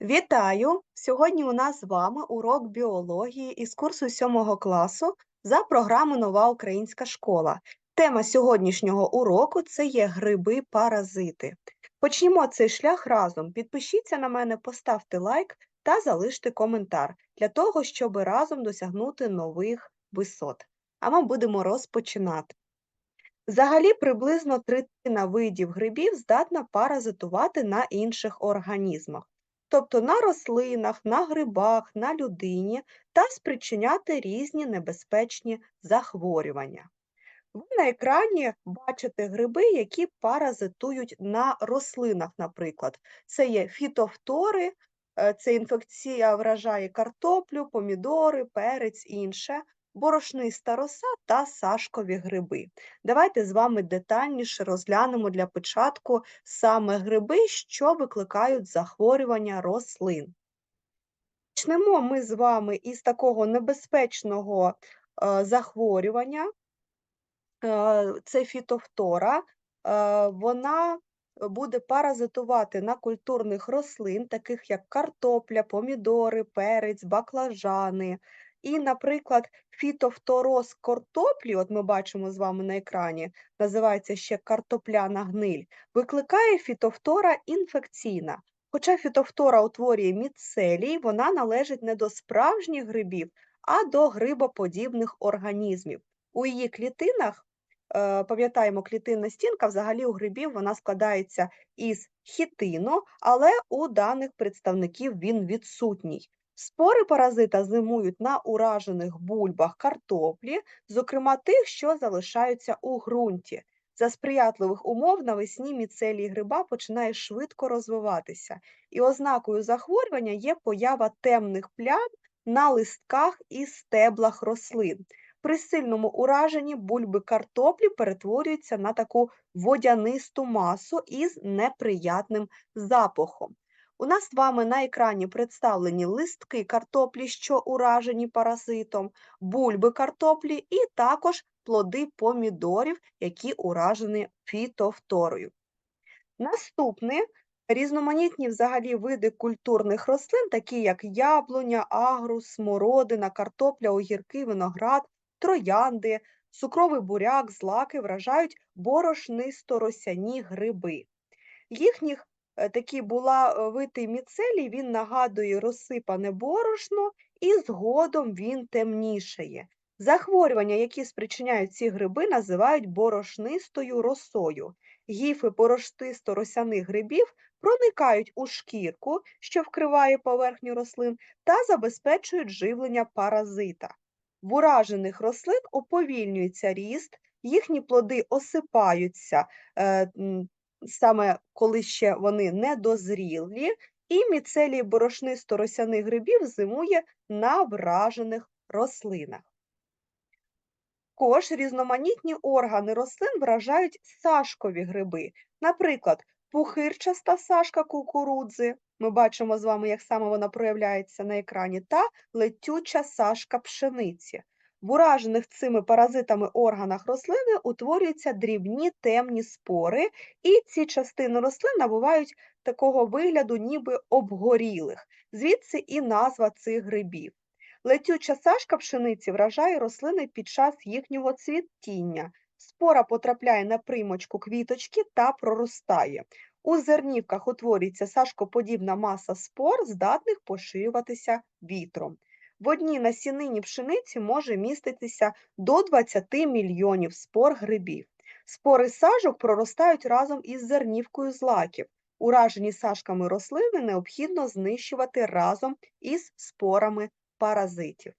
Вітаю! Сьогодні у нас з вами урок біології із курсу 7 класу за програмою Нова Українська школа. Тема сьогоднішнього уроку це є гриби-паразити. Почнімо цей шлях разом. Підпишіться на мене, поставте лайк та залиште коментар для того, щоб разом досягнути нових висот. А ми будемо розпочинати. Взагалі, приблизно третина видів грибів здатна паразитувати на інших організмах тобто на рослинах, на грибах, на людині та спричиняти різні небезпечні захворювання. Ви на екрані бачите гриби, які паразитують на рослинах, наприклад. Це є фітофтори, е, це інфекція вражає картоплю, помідори, перець і інше борошниста роса та сашкові гриби. Давайте з вами детальніше розглянемо для початку саме гриби, що викликають захворювання рослин. Почнемо ми з вами із такого небезпечного е, захворювання, е, це фітофтора. Е, вона буде паразитувати на культурних рослин, таких як картопля, помідори, перець, баклажани, і, наприклад, фітофтороз картоплі, от ми бачимо з вами на екрані, називається ще картопляна гниль, викликає фітофтора інфекційна. Хоча фітофтора утворює міцелій, вона належить не до справжніх грибів, а до грибоподібних організмів. У її клітинах, е, пам'ятаємо, клітинна стінка взагалі у грибів вона складається із хітину, але у даних представників він відсутній. Спори паразита зимують на уражених бульбах картоплі, зокрема тих, що залишаються у ґрунті. За сприятливих умов навесні міцелій гриба починає швидко розвиватися, і ознакою захворювання є поява темних плям на листках і стеблах рослин. При сильному ураженні бульби картоплі перетворюються на таку водянисту масу із неприятним запахом. У нас з вами на екрані представлені листки картоплі, що уражені паразитом, бульби картоплі, і також плоди помідорів, які уражені фітофторою. Наступне різноманітні взагалі види культурних рослин, такі як яблуня, агрус, смородина, картопля, огірки, виноград, троянди, цукровий буряк, злаки вражають борошнисто-росяні гриби. Їхніх Е, такий булавитий міцелій, він нагадує розсипане борошно і згодом він темнішає. Захворювання, які спричиняють ці гриби, називають борошнистою росою. Гіфи борошнисто-росяних грибів проникають у шкірку, що вкриває поверхню рослин, та забезпечують живлення паразита. В уражених рослин уповільнюється ріст, їхні плоди осипаються е, саме коли ще вони недозрілі, і міцелій борошнисто-росяних грибів зимує на вражених рослинах. Також різноманітні органи рослин вражають сашкові гриби, наприклад, пухирчаста сашка кукурудзи, ми бачимо з вами, як саме вона проявляється на екрані, та летюча сашка пшениці. В уражених цими паразитами органах рослини утворюються дрібні темні спори, і ці частини рослин набувають такого вигляду, ніби обгорілих, звідси і назва цих грибів. Летюча сашка пшениці вражає рослини під час їхнього цвітіння. Спора потрапляє на примочку квіточки та проростає. У зернівках утворюється сашкоподібна маса спор, здатних поширюватися вітром. В одній насінині пшениці може міститися до 20 мільйонів спор грибів. Спори сажок проростають разом із зернівкою злаків. Уражені сашками рослини необхідно знищувати разом із спорами паразитів.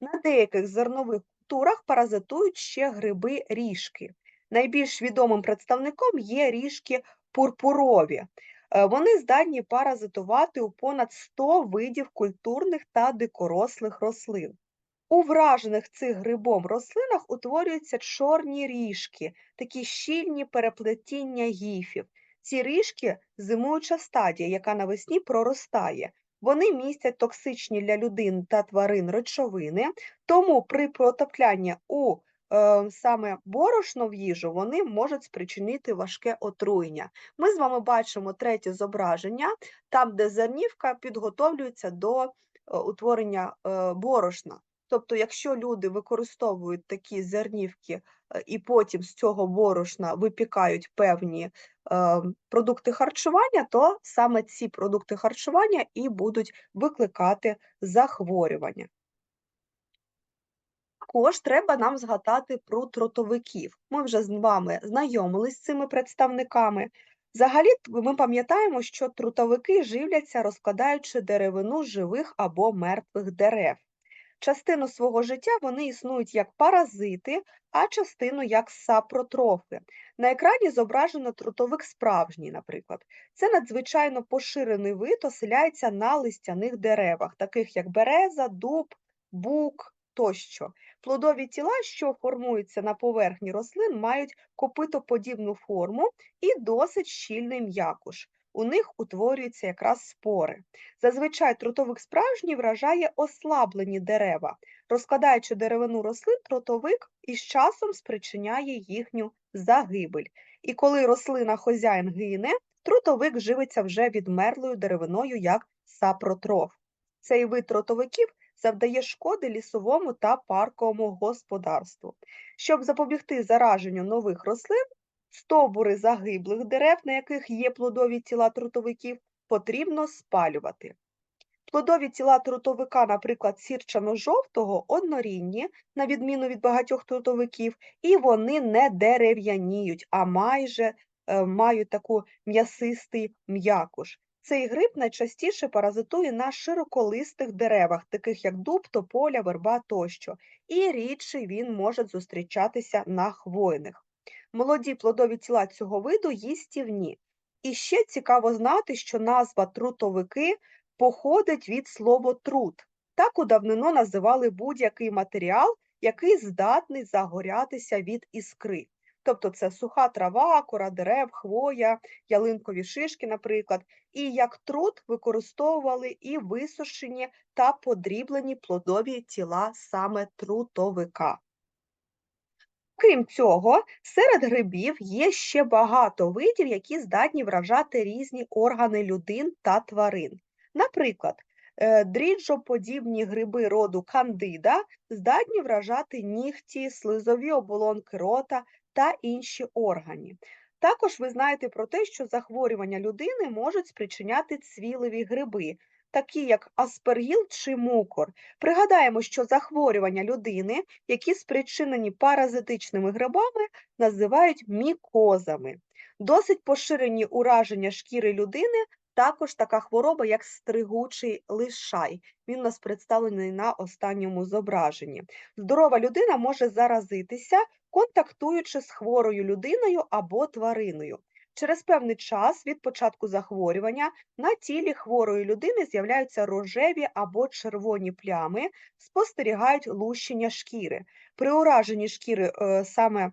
На деяких зернових культурах паразитують ще гриби ріжки. Найбільш відомим представником є ріжки пурпурові. Е, вони здатні паразитувати у понад 100 видів культурних та дикорослих рослин. У вражених цих грибом рослинах утворюються чорні ріжки, такі щільні переплетіння гіфів. Ці ріжки зимуюча стадія, яка навесні проростає. Вони містять токсичні для людин та тварин речовини, тому при потраплянні у саме борошно в їжу, вони можуть спричинити важке отруєння. Ми з вами бачимо третє зображення, там, де зернівка підготовлюється до е, утворення е, борошна. Тобто, якщо люди використовують такі зернівки е, і потім з цього борошна випікають певні е, продукти харчування, то саме ці продукти харчування і будуть викликати захворювання. Також треба нам згадати про тротовиків. Ми вже з вами знайомились з цими представниками. Взагалі, ми пам'ятаємо, що трутовики живляться, розкладаючи деревину живих або мертвих дерев. Частину свого життя вони існують як паразити, а частину як сапротрофи. На екрані зображено трутовик справжній, наприклад. Це надзвичайно поширений вид, оселяється на листяних деревах, таких як береза, дуб, бук тощо. Плодові тіла, що формуються на поверхні рослин, мають копитоподібну форму і досить щільний м'якуш. У них утворюються якраз спори. Зазвичай трутовик справжній вражає ослаблені дерева. Розкладаючи деревину рослин, трутовик із часом спричиняє їхню загибель. І коли рослина хозяїн гине, трутовик живиться вже відмерлою деревиною як сапротроф. Цей вид трутовиків завдає шкоди лісовому та парковому господарству. Щоб запобігти зараженню нових рослин, стовбури загиблих дерев, на яких є плодові тіла трутовиків, потрібно спалювати. Плодові тіла трутовика, наприклад, сірчано-жовтого, однорінні, на відміну від багатьох трутовиків, і вони не дерев'яніють, а майже е, мають таку м'ясистий м'якуш. Цей гриб найчастіше паразитує на широколистих деревах, таких як дуб, тополя, верба тощо, і рідше він може зустрічатися на хвойних. Молоді плодові тіла цього виду їстівні. І ще цікаво знати, що назва трутовики походить від слова трут. Так у давнину називали будь-який матеріал, який здатний загорятися від іскри. Тобто це суха трава, кора дерев, хвоя, ялинкові шишки, наприклад, і як трут використовували і висушені та подріблені плодові тіла саме трутовика. Крім цього, серед грибів є ще багато видів, які здатні вражати різні органи людин та тварин. Наприклад, е, дріджоподібні гриби роду кандида здатні вражати нігті, слизові оболонки рота та інші органи. Також ви знаєте про те, що захворювання людини можуть спричиняти цвіливі гриби, такі як аспергіл чи мукор. Пригадаємо, що захворювання людини, які спричинені паразитичними грибами, називають мікозами. Досить поширені ураження шкіри людини також така хвороба, як стригучий лишай. Він у нас представлений на останньому зображенні. Здорова людина може заразитися, контактуючи з хворою людиною або твариною. Через певний час від початку захворювання на тілі хворої людини з'являються рожеві або червоні плями, спостерігають лущення шкіри. При ураженні шкіри е, саме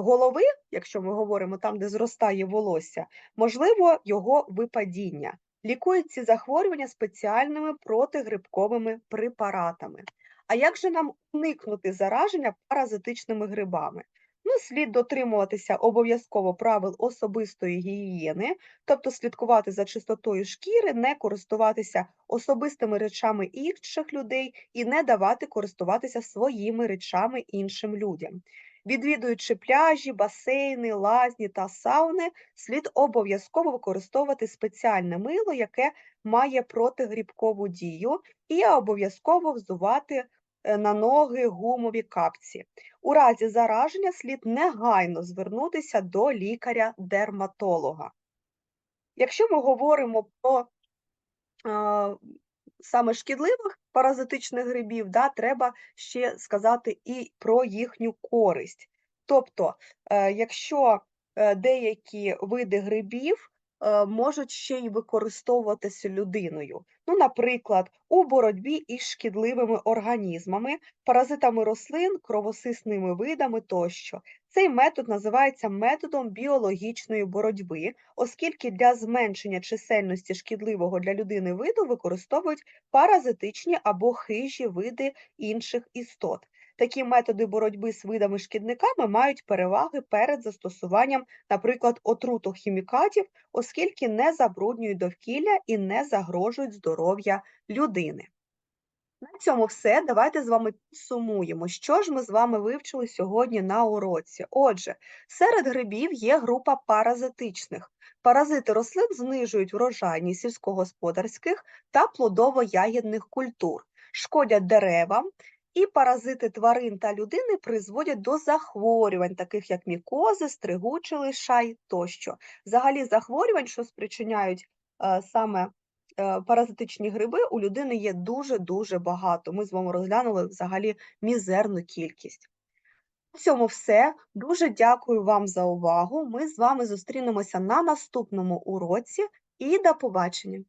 голови, якщо ми говоримо там, де зростає волосся, можливо його випадіння. Лікують ці захворювання спеціальними протигрибковими препаратами. А як же нам уникнути зараження паразитичними грибами? Ну, слід дотримуватися обов'язково правил особистої гігієни, тобто слідкувати за чистотою шкіри, не користуватися особистими речами інших людей і не давати користуватися своїми речами іншим людям. Відвідуючи пляжі, басейни, лазні та сауни, слід обов'язково використовувати спеціальне мило, яке має протигрібкову дію, і обов'язково взувати на ноги гумові капці. У разі зараження слід негайно звернутися до лікаря-дерматолога. Якщо ми говоримо про а, саме шкідливих паразитичних грибів, да, треба ще сказати і про їхню користь. Тобто, е, якщо е, деякі види грибів е, можуть ще й використовуватися людиною, ну, наприклад, у боротьбі із шкідливими організмами, паразитами рослин, кровосисними видами тощо. Цей метод називається методом біологічної боротьби, оскільки для зменшення чисельності шкідливого для людини виду використовують паразитичні або хижі види інших істот. Такі методи боротьби з видами шкідниками мають переваги перед застосуванням, наприклад, отрутохімікатів, оскільки не забруднюють довкілля і не загрожують здоров'я людини. На цьому все. Давайте з вами підсумуємо, що ж ми з вами вивчили сьогодні на уроці. Отже, серед грибів є група паразитичних. Паразити рослин знижують врожайність сільськогосподарських та плодово-ягідних культур, шкодять деревам, і паразити тварин та людини призводять до захворювань, таких як мікози, стригучий лишай тощо. Взагалі захворювань, що спричиняють е, саме е, паразитичні гриби, у людини є дуже-дуже багато. Ми з вами розглянули взагалі мізерну кількість. На цьому все. Дуже дякую вам за увагу. Ми з вами зустрінемося на наступному уроці і до побачення!